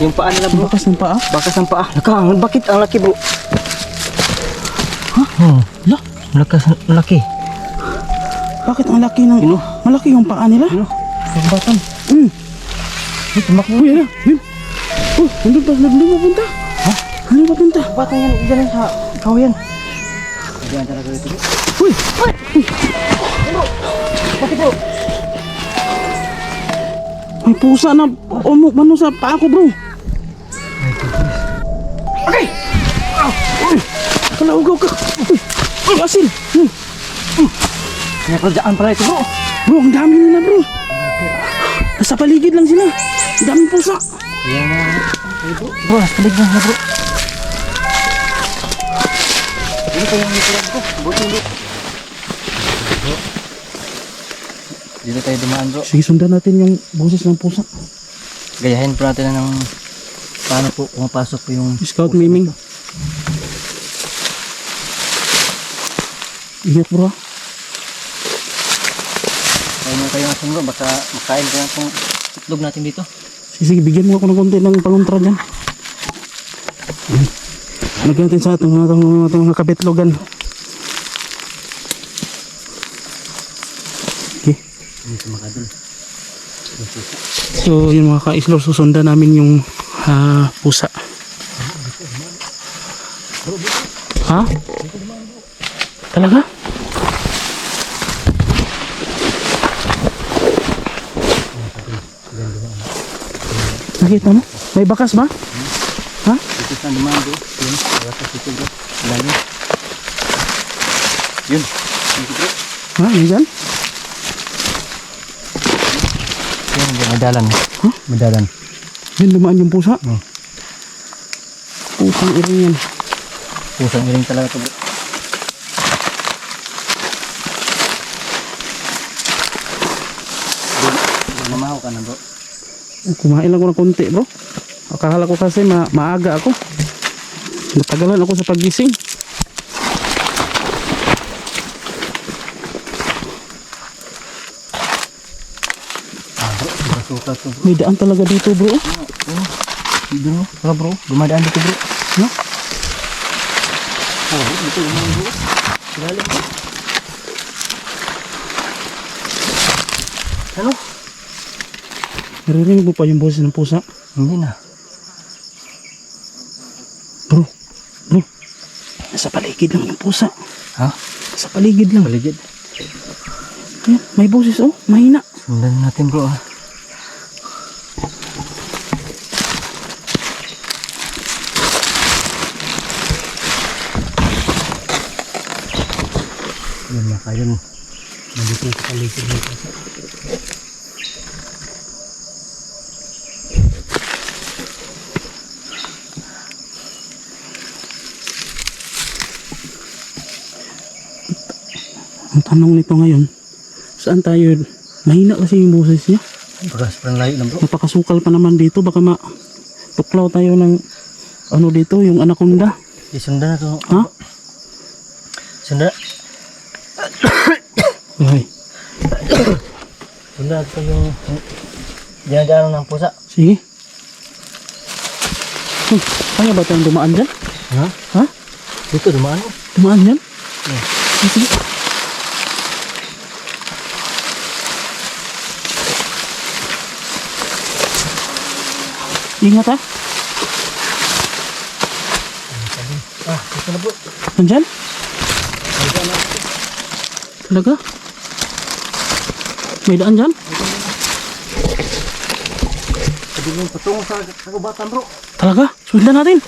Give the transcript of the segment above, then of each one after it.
Yung paa nila bro. bakas ng paa. Bakas ang paa. Naka, bakit ang laki bro? Ha? Hmm. La, Malakas, malaki. bakit ang laki ng... Ano? Malaki yung paa nila. Ano? Sumbatan. Hmm. Ay, tumakbo. Uy, ano? Bim. Oh, nandun pa, nandun pa punta. Ha? Nandun pa punta. Bata yan, dyan sa kawayan. Diyan talaga ito bro. Uy! Bakit bro? May pusa na umuk mano sa paa ko, bro. Okay! Kala ugaw ka. Uy, uy, asin. Hmm. Kaya kerjaan pala ito bro. Bro, ang dami nila, bro. Nasa paligid lang sila. Ang daming pusa. Bro. Nasa palig na bro. Dito tayo ang likuran bro. Buti bro. Dito tayo dumaan bro. Sige, sundan natin yung boses ng pusa. Gayahin po natin ng paano po pumapasok po yung Scout Miming. Ingat, bro. Kaya nga kayo natin bro. Baka makain ko na itong itlog natin dito. Sige, sige, bigyan mo ako ng konti ng pangontra dyan. Lagyan natin sa itong, itong, itong mga kabitlogan. Okay. So, yun mga ka-islor, susundan namin yung ah, pusa. Ha? Talaga? Nakita mo? May bakas ba? Ha? Dito sa dumaan bro. Yun. Wala sa dito bro. Lalim. Yun. Dito bro. Ha? Nandyan? Yan, yan, madalan. Huh? Madalan. Yun, lumaan yung pusa. Hmm. Pusang iring yan. Pusang iring talaga ito bro. Namahaw ka na bro. Kumain lang ako ng konti bro. Akala ko kasi ma maaga ako. Natagalan ako sa pagising. Ah. May daan talaga dito bro. Dito bro. Wala bro. Dumadaan dito bro. No? Oh dito dumadaan bro. Ilalim bro. Ano? Naririnig mo pa yung boses ng pusa. Hindi na. Bro, bro. Nasa paligid lang yung pusa. Ha? Nasa paligid lang. Paligid. Ayan, may boses oh. Mahina. Sundan natin bro ah. Kayo. Nandito sa paligid nito. Ang tanong nito ngayon, saan tayo? Mahina kasi yung boses niya. Baka sobrang layo lang bro. Napakasukal pa naman dito. Baka ma tuklaw tayo ng ano dito, yung anaconda. Isundan na to. Ha? Sundan. Ay, Sundan natin yung dinadaanan ng pusa. sige. Hmm, kaya ba tayong dumaan dyan? Ha? Ha? Dito dumaan mo. Dumaan dyan? Hmm. Ah, sige. Ingat ha. Ah, dito na bro. Nandyan? Talaga? May daan dyan? Sabi mo patungo sa kagubatan bro. Talaga? Sundan natin.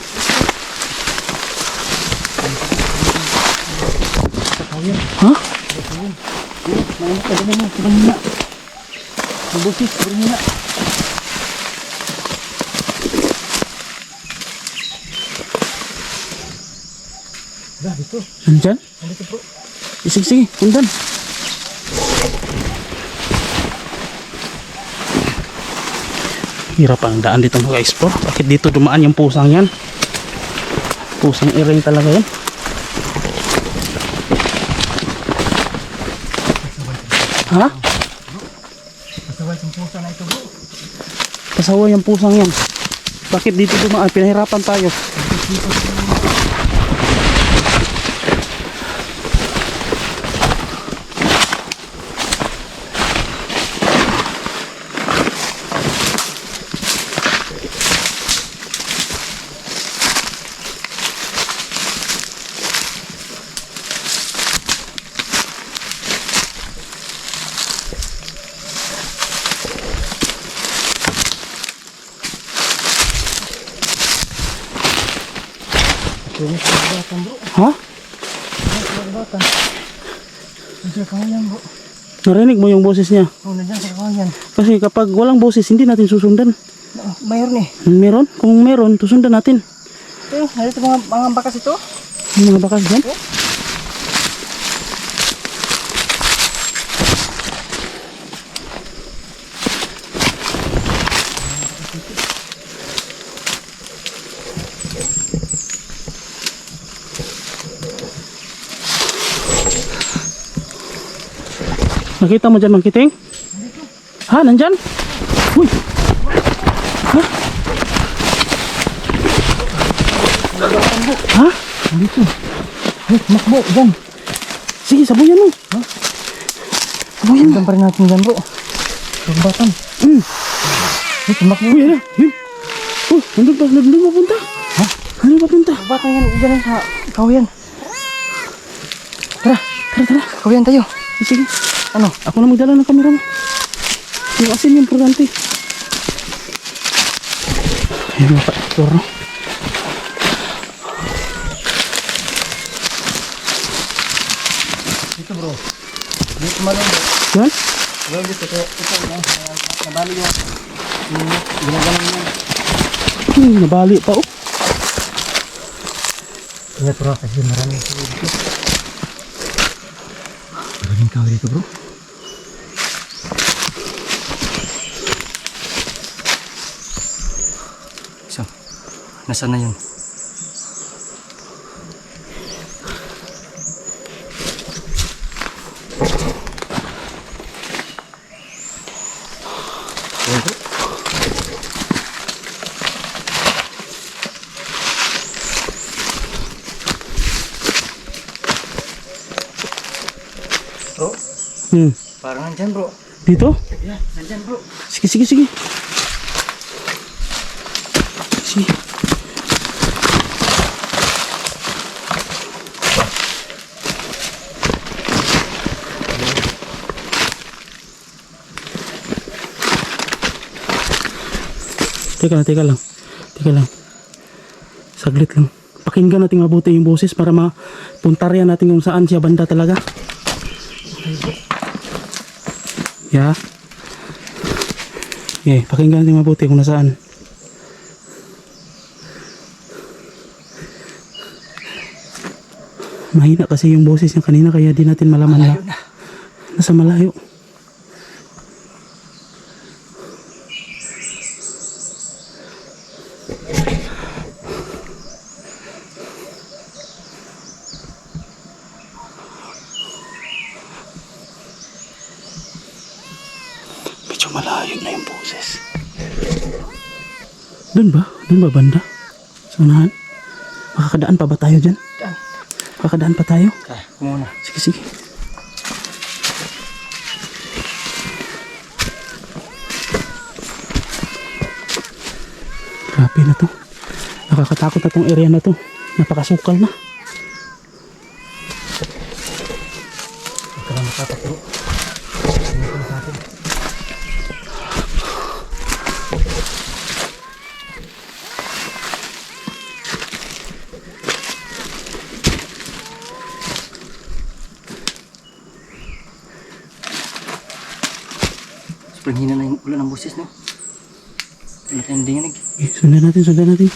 Ha? Mainit ka ganun mo. Hirap ang daan dito mga explore. Bakit dito dumaan yung pusang yan? Pusang iring talaga yan. Ha? Masaway yung pusa na ito bro. Kasawa yung pusang yan. Bakit dito dumaan? Pinahirapan tayo. Yung kagabatan bro. Ha? Yung kagabatan. Nandiyan sa kawayan bro. Narinig mo yung boses niya? Oh, nandiyan sa kawayan. Kasi kapag walang boses, hindi natin susundan. Ah, Mayroon eh. Meron? Kung meron, susundan natin. Ito, narito mga, mga bakas ito. Yung mga bakas dyan. Nakita mo dyan, Mang Kiting? Ha, nandyan? Uy! Ha? Ha? Dito. Ay, makbo, dyan. Sige, sabuyan mo. Ha? Sabuyan mo. Sundan pa rin natin dyan bro. Kagabatan. Mm. Ay, tumakbo. Uy, ano? Yun. Oh, nandun pa, nandun papunta. Ha? Nandun papunta. Kagabatan yan, dyan sa kawayan. Tara, tara, tara. Kawayan tayo. Sige, Ano? ako na magdala ng kamera mo. Yung asin yung importante. Ayun mga no? Dito bro. Dito malong bro. Yan? Bro, dito. Ito, ito, no? Nabali yung ginagalang. Hmm, nabali pa, oh. Ingat bro, kasi. Maraming kahoy dito bro. Nasa na yun? Bro, Hmm. parang nandyan bro. Dito? Yeah, nandyan bro. Sige, sige, sige. Sige. Teka lang, teka lang. Teka lang. Saglit lang. Pakinggan natin mabuti yung boses para mapuntaryan natin kung saan siya banda talaga. Yeah. Okay, pakinggan natin mabuti kung nasaan. Mahina kasi yung boses niya kanina kaya di natin malaman na nasa malayo. Ba? Banda? Sa unahan? Makakadaan pa ba tayo dyan? Makakadaan pa tayo? Ah, kumuna. Sige, sige. Grabe na to. Nakakatakot na tong area na to. Napakasukal na. Huwag ka lang makatak bro. Sobrang na yung ulan ng boses, no? Ano tayong dinig? Eh, sundan natin, sundan natin.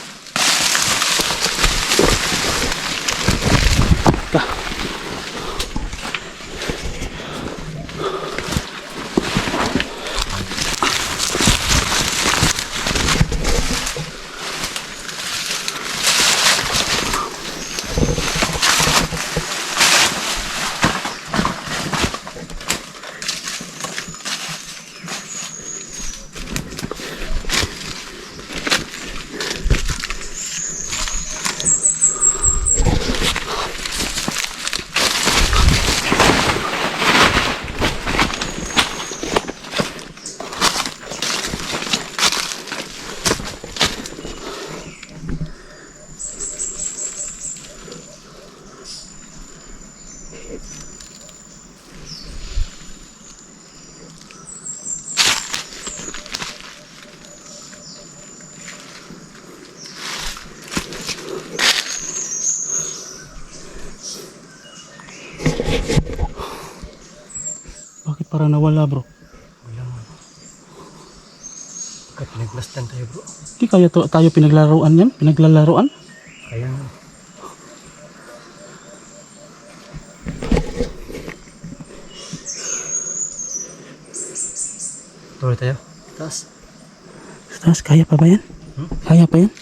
Parang nawala bro. Bakit pinaglastan tayo bro? Di kaya to, tayo pinaglalaroan yan? Pinaglalaroan? Kaya nga. Tuloy tayo. Taas. Taas, kaya pa ba yan? Kaya pa yan?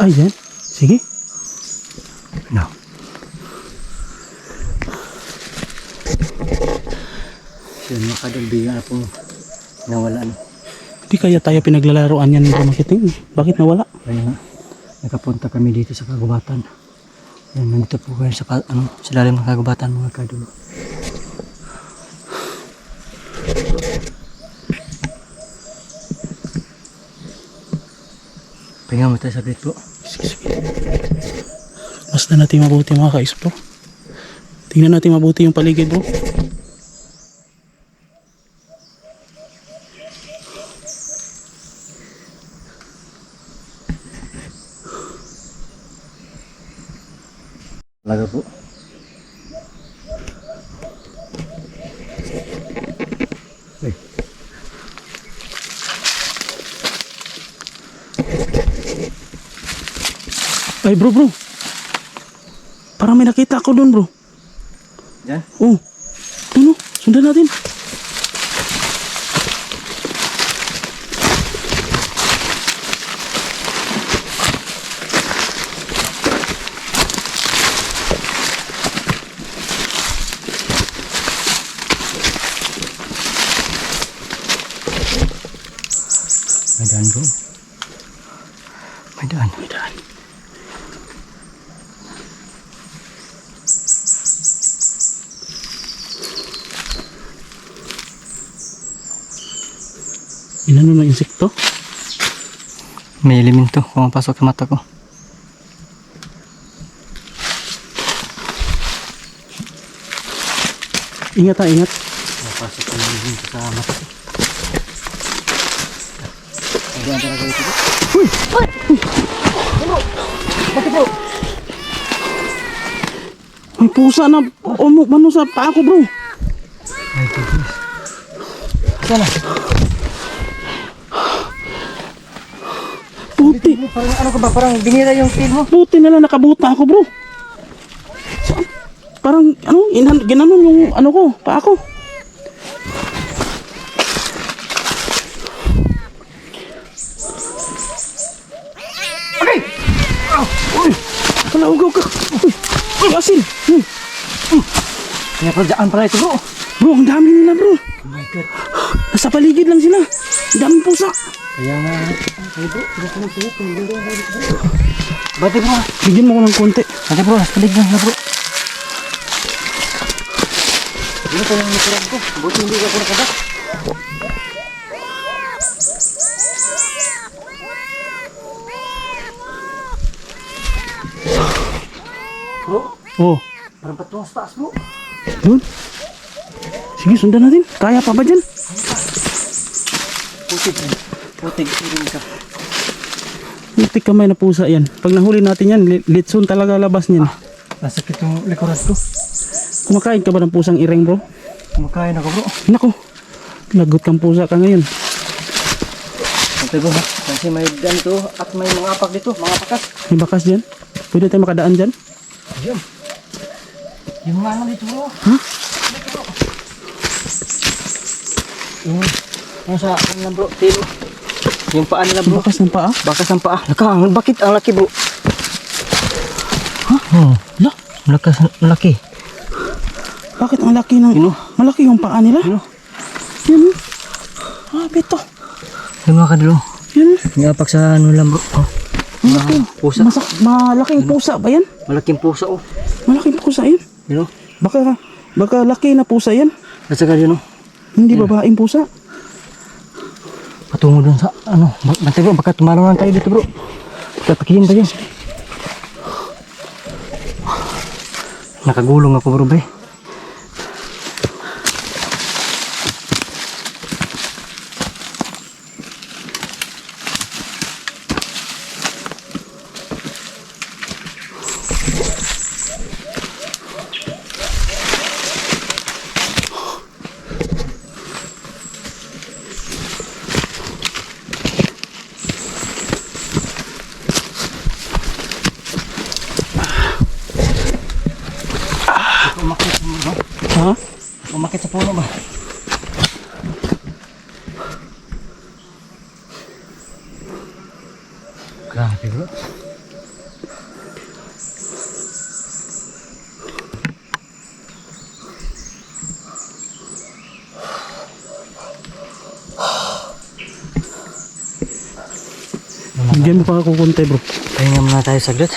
Ay, yan. Sige. Siya makadagbigan po nawala no. Di kaya tayo pinaglalaroan yan bro makiting? Bakit nawala? Kaya nga, nakapunta kami dito sa kagubatan. Yan, nandito po kayo sa, ano, sa lalim ng kagubatan mga kadulo. Pahinga mo tayo saglit po. Sige, sige. Basta natin mabuti mga bro. Tingnan natin mabuti yung paligid bro. Talaga po. Ay bro bro. Parang may nakita ako doon bro. Yan. Oh. Ano? Sundan natin. Daan bro. May daan. May daan. Inano na insekto? May elemento pumapasok sa mata ko. Ingat ha, ingat. Pumapasok sa mata ko. Ayan talaga ito bro. May pusa na umuk mano sa paa ko bro. Ay, goodness. Sana. Puti. Parang ano ka ba? Parang binira yung tail mo. Puti na lang nakabuta ako bro. Parang ano, inan, ginanon yung ano ko, paa ko. Kalawag ka. Uy! Uy, asin! Hmm. Kaya pala pala ito bro. Bro, ang dami nila bro. Oh my god. Nasa paligid lang sila. Ang daming pusa. Kaya nga. Ay bro, ko tuhok. Ang ganda ng balik bro. Bati bro. Bigyan mo ko ng konti. Bati bro, nasa palig na bro. Ano pa yung nakurag ko? Buti hindi ako nakadak. Bro, Oh, parang patungo sa taas bro. yun. Sige, sundan natin. Kaya pa ba dyan? Putig. Putig, irin ka. Putik kamay na pusa yan. Pag nahuli natin yan, li- litson talaga labas niyan. Nasakit yung likuran ko. Kumakain ka ba ng pusang ireng bro? Kumakain ako bro. Nako, lagot kang pusa ka ngayon. Ito bro ha. Kasi may dan to at may mga apak dito. Mga pakas. May bakas dyan? Pwede tayo makadaan dyan? Ayun. Yung mga dito bro. Ha? Yung, yung sa ano lang bro. Tail. Yung paa nila bro. Bakas ng paa? Bakas ang paa. Laka, ang bakit ang laki bro? Ha? Hmm. La, Lakas, ang laki. bakit ang laki ng... Yun, oh. Malaki yung paa nila? Yun, oh. Yan oh. Ah, bito. Yung mga kadalo. Yan. Yung apak sa ano lang bro. Oh. Malaki. Pusa. Masak, malaking pusa ba yan? Malaking pusa oh. Malaking pusa yan. Yun oh. Baka, baka laki na pusa yan. At saka yun oh. Hindi babaeng pusa. Patungo dun sa ano. ba- Bantay bro. Baka tumarangan tayo dito bro. Tatakihin tayo. Nakagulong ako bro be. Akit sa puno ba? Grabe bro. Diyan pa ako konti bro. Pahinga muna tayo saglit.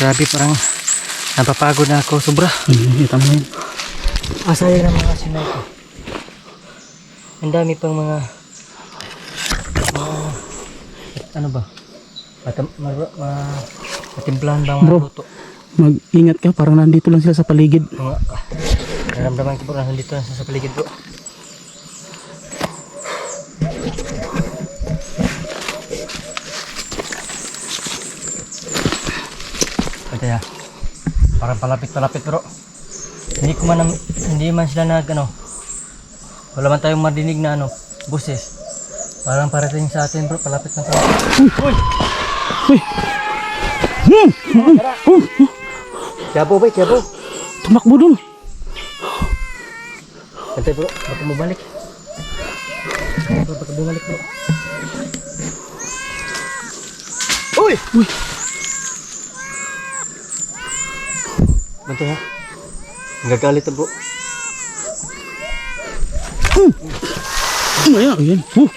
Grabe parang napapagod na ako sobra. Ayun, kita mo yun. Asaya ng mga sinay ko. Ang dami pang mga mga ano ba? Matam, mar, ma, matimplahan ba mga Bro. luto? Mag-ingat ka, parang nandito lang sila sa paligid. Mga, ah, naramdaman ko po na nandito na sa paligid bro. Ito ya. Parang palapit-palapit bro. Hindi ko man hindi man sila nag ano. Wala man tayong marinig na ano, boses. Parang parating sa atin bro, palapit na palapit. Uy! Uy! Hmm! Hmm! Hmm! Jabo ba? Jabo. Tumakbo dun. Antay bro, baka bumalik. Bro, baka bumalik bro. Uy! Uy! Bantay ha. Nagagalit na bro. Ano yan? Ayan. Oh!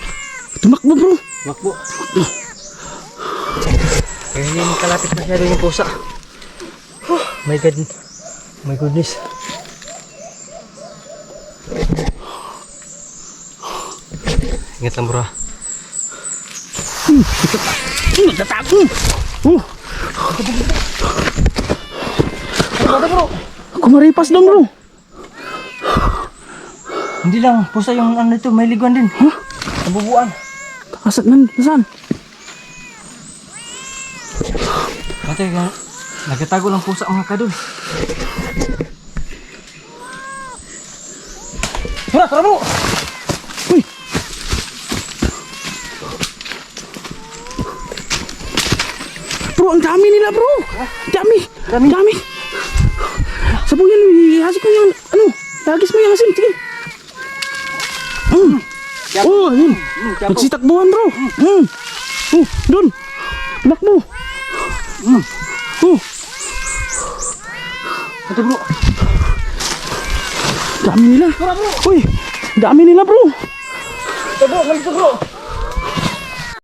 Tumakbo bro. Makbo. Kaya hindi mo kalapit masyado yung pusa. Oh, my God. My goodness. Ingat lang bro. ha. Hmm, nagtatago. Oh! Kumaripas doon bro. Hindi lang, pusa yung ano ito, may liguan din. Ha? Nabubuan. Asat nan, nasaan? Ate, nga, nagtatago lang pusa mga kadol. Tara, tara bro! Uy! Bro, ang dami nila bro! Dami! Dami? Dami! Sabong yan, ihasik mo yung, ano, lagis mo yung asin, sige. Mm. Oh, yun. Nagsitakbuhan bro. Mm. Oh, doon. Takbo. Mm. Oh, Ate bro, dami nila. Uy, dami nila bro. Ate bro, nalito bro!